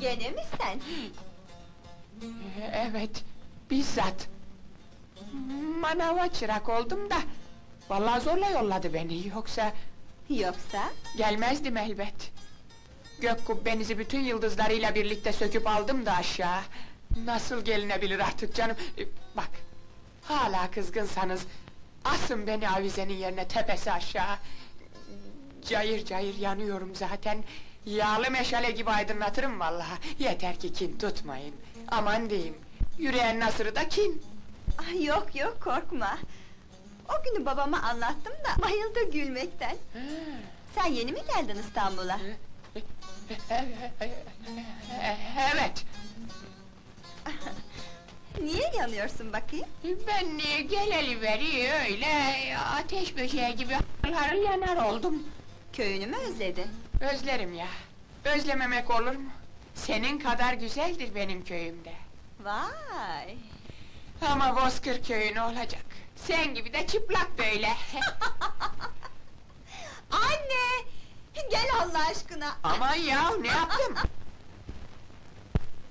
Gene mi sen? Evet, bizzat. Manava çırak oldum da... ...vallahi zorla yolladı beni, yoksa Yoksa? gelmezdim elbet. Gök kubbenizi bütün yıldızlarıyla birlikte söküp aldım da aşağı. Nasıl gelinebilir artık canım? E, Bak, hala kızgınsanız... ...asın beni avizenin yerine tepesi aşağı. Cayır cayır yanıyorum zaten. Yağlı meşale gibi aydınlatırım vallahi. Yeter ki kin tutmayın. Aman diyeyim. Yüreğin nasırı da kin. Ah, yok yok korkma. O günü babama anlattım da bayıldı gülmekten. Sen yeni mi geldin İstanbul'a? Evet. Niye yanıyorsun bakayım? Ben e, geleli beri öyle ateş böceği gibi harıl harıl yanar oldum. Köyünü mü özledin? Özlerim ya. Özlememek olur mu? Senin kadar güzeldir benim köyümde. Vay! Ama Bozkır köyü ne olacak? Sen gibi de çıplak böyle. Anne! Gel Allah aşkına! Aman ya ne yaptım?